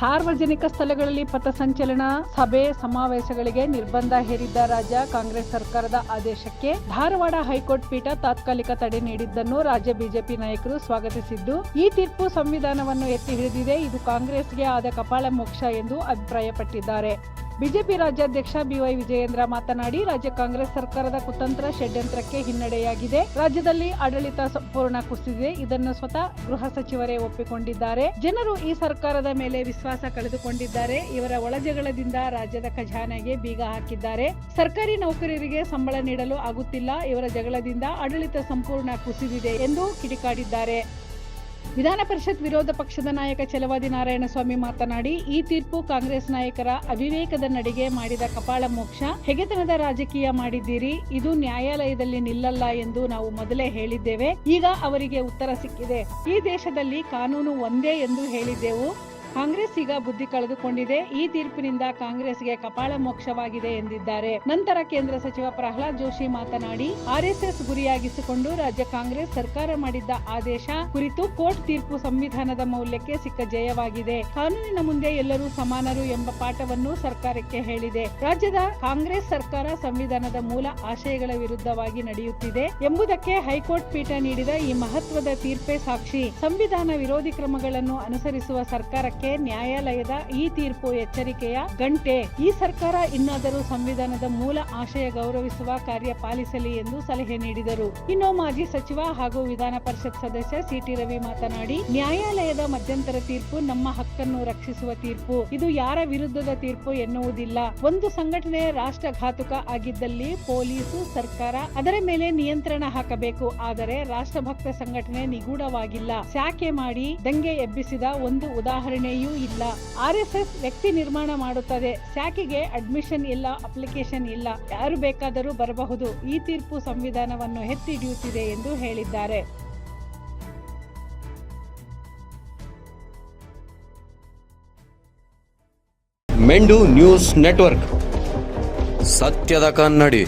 ಸಾರ್ವಜನಿಕ ಸ್ಥಳಗಳಲ್ಲಿ ಪಥಸಂಚಲನ ಸಭೆ ಸಮಾವೇಶಗಳಿಗೆ ನಿರ್ಬಂಧ ಹೇರಿದ್ದ ರಾಜ್ಯ ಕಾಂಗ್ರೆಸ್ ಸರ್ಕಾರದ ಆದೇಶಕ್ಕೆ ಧಾರವಾಡ ಹೈಕೋರ್ಟ್ ಪೀಠ ತಾತ್ಕಾಲಿಕ ತಡೆ ನೀಡಿದ್ದನ್ನು ರಾಜ್ಯ ಬಿಜೆಪಿ ನಾಯಕರು ಸ್ವಾಗತಿಸಿದ್ದು, ಈ ತೀರ್ಪು ಸಂವಿಧಾನವನ್ನು ಎತ್ತಿ ಹಿಡಿದಿದೆ. ಇದು ಕಾಂಗ್ರೆಸ್ಗೆ ಆದ ಕಪಾಳ ಮೋಕ್ಷ ಎಂದು ಅಭಿಪ್ರಾಯಪಟ್ಟಿದ್ದಾರೆ. ಬಿಜೆಪಿ ರಾಜ್ಯಾಧ್ಯಕ್ಷ ಬಿವೈ ವಿಜಯೇಂದ್ರ ಮಾತನಾಡಿ, ರಾಜ್ಯ ಕಾಂಗ್ರೆಸ್ ಸರ್ಕಾರದ ಕುತಂತ್ರ ಷಡ್ಯಂತ್ರಕ್ಕೆ ಹಿನ್ನಡೆಯಾಗಿದೆ. ರಾಜ್ಯದಲ್ಲಿ ಆಡಳಿತ ಸಂಪೂರ್ಣ ಕುಸಿದಿದೆ. ಇದನ್ನು ಸ್ವತಃ ಗೃಹ ಸಚಿವರೇ ಒಪ್ಪಿಕೊಂಡಿದ್ದಾರೆ. ಜನರು ಈ ಸರ್ಕಾರದ ಮೇಲೆ ವಿಶ್ವಾಸ ಕಳೆದುಕೊಂಡಿದ್ದಾರೆ. ಇವರ ಒಳಜಗಳದಿಂದ ರಾಜ್ಯದ ಖಜಾನೆಗೆ ಬೀಗ ಹಾಕಿದ್ದಾರೆ. ಸರ್ಕಾರಿ ನೌಕರರಿಗೆ ಸಂಬಳ ನೀಡಲು ಆಗುತ್ತಿಲ್ಲ. ಇವರ ಜಗಳದಿಂದ ಆಡಳಿತ ಸಂಪೂರ್ಣ ಕುಸಿದಿದೆ ಎಂದು ಕಿಡಿಕಾಡಿದ್ದಾರೆ ವಿಧಾನ ಪರಿಷತ್ ವಿರೋಧ ಪಕ್ಷದ ನಾಯಕ ಚಲವಾದಿ ನಾರಾಯಣಸ್ವಾಮಿ ಮಾತನಾಡಿ, ಈ ತೀರ್ಪು ಕಾಂಗ್ರೆಸ್ ನಾಯಕರ ಅವಿವೇಕದ ನಡಿಗೆ ಮಾಡಿದ ಕಪಾಳ ಮೋಕ್ಷ. ಹೆಗೆತನದ ರಾಜಕೀಯ ಮಾಡಿದ್ದೀರಿ, ಇದು ನ್ಯಾಯಾಲಯದಲ್ಲಿ ನಿಲ್ಲಲ್ಲ ಎಂದು ನಾವು ಮೊದಲೇ ಹೇಳಿದ್ದೇವೆ. ಈಗ ಅವರಿಗೆ ಉತ್ತರ ಸಿಕ್ಕಿದೆ. ಈ ದೇಶದಲ್ಲಿ ಕಾನೂನು ಒಂದೇ ಎಂದು ಹೇಳಿದ್ದೆವು. ಕಾಂಗ್ರೆಸ್ ಈಗ ಬುದ್ಧಿ ಕಳೆದುಕೊಂಡಿದೆ. ಈ ತೀರ್ಪಿನಿಂದ ಕಾಂಗ್ರೆಸ್ಗೆ ಕಪಾಳ ಮೋಕ್ಷವಾಗಿದೆ ಎಂದಿದ್ದಾರೆ. ನಂತರ ಕೇಂದ್ರ ಸಚಿವ ಪ್ರಹ್ಲಾದ್ ಜೋಶಿ ಮಾತನಾಡಿ ಆರ್ಎಸ್ಎಸ್ ಗುರಿಯಾಗಿಸಿಕೊಂಡು ರಾಜ್ಯ ಕಾಂಗ್ರೆಸ್ ಸರ್ಕಾರ ಮಾಡಿದ್ದ ಆದೇಶ ಕುರಿತು ಕೋರ್ಟ್ ತೀರ್ಪು ಸಂವಿಧಾನದ ಮೌಲ್ಯಕ್ಕೆ ಸಿಕ್ಕ ಜಯವಾಗಿದೆ. ಕಾನೂನಿನ ಮುಂದೆ ಎಲ್ಲರೂ ಸಮಾನರು ಎಂಬ ಪಾಠವನ್ನು ಸರ್ಕಾರಕ್ಕೆ ಹೇಳಿದೆ. ರಾಜ್ಯದ ಕಾಂಗ್ರೆಸ್ ಸರ್ಕಾರ ಸಂವಿಧಾನದ ಮೂಲ ಆಶಯಗಳ ವಿರುದ್ಧವಾಗಿ ನಡೆಯುತ್ತಿದೆ ಎಂಬುದಕ್ಕೆ ಹೈಕೋರ್ಟ್ ಪೀಠ ನೀಡಿದ ಈ ಮಹತ್ವದ ತೀರ್ಪೇ ಸಾಕ್ಷಿ. ಸಂವಿಧಾನ ವಿರೋಧಿ ಕ್ರಮಗಳನ್ನು ಅನುಸರಿಸುವ ಸರ್ಕಾರಕ್ಕೆ ನ್ಯಾಯಾಲಯದ ಈ ತೀರ್ಪು ಎಚ್ಚರಿಕೆಯ ಗಂಟೆ. ಈ ಸರ್ಕಾರ ಇನ್ನಾದರೂ ಸಂವಿಧಾನದ ಮೂಲ ಆಶಯ ಗೌರವಿಸುವ ಕಾರ್ಯ ಪಾಲಿಸಲಿ ಎಂದು ಸಲಹೆ ನೀಡಿದರು. ಇನ್ನು ಮಾಜಿ ಸಚಿವ ಹಾಗೂ ವಿಧಾನ ಪರಿಷತ್ ಸದಸ್ಯ ಸಿಟಿ ರವಿ ಮಾತನಾಡಿ, ನ್ಯಾಯಾಲಯದ ಮಧ್ಯಂತರ ತೀರ್ಪು ನಮ್ಮ ಹಕ್ಕನ್ನು ರಕ್ಷಿಸುವ ತೀರ್ಪು. ಇದು ಯಾರ ವಿರುದ್ಧದ ತೀರ್ಪು ಎನ್ನುವುದಿಲ್ಲ. ಒಂದು ಸಂಘಟನೆ ರಾಷ್ಟ್ರಘಾತುಕ ಆಗಿದ್ದಲ್ಲಿ ಪೊಲೀಸು, ಸರ್ಕಾರ ಅದರ ಮೇಲೆ ನಿಯಂತ್ರಣ ಹಾಕಬೇಕು. ಆದರೆ ರಾಷ್ಟ್ರಭಕ್ತ ಸಂಘಟನೆ ನಿಗೂಢವಾಗಿಲ್ಲ. ಶಾಖೆ ಮಾಡಿ ದಂಗೆ ಎಬ್ಬಿಸಿದ ಒಂದು ಉದಾಹರಣೆಯೂ ಇಲ್ಲ. ಆರ್ಎಸ್ಎಸ್ ವ್ಯಕ್ತಿ ನಿರ್ಮಾಣ ಮಾಡುತ್ತದೆ. ಶಾಖೆಗೆ ಅಡ್ಮಿಷನ್ ಇಲ್ಲ ಅಪ್ಲಿಕೇಶನ್ ಇಲ್ಲ. ಯಾರು ಬೇಕಾದರೂ ಬರಬಹುದು. ಈ ತೀರ್ಪು ಸಂವಿಧಾನವನ್ನು ಎತ್ತಿ ಹಿಡಿಯುತ್ತಿದೆ ಎಂದು ಹೇಳಿದ್ದಾರೆ. ಮೆಂಡು ನ್ಯೂಸ್ ನೆಟ್ವರ್ಕ್. ಸತ್ಯದ ಕನ್ನಡಿ.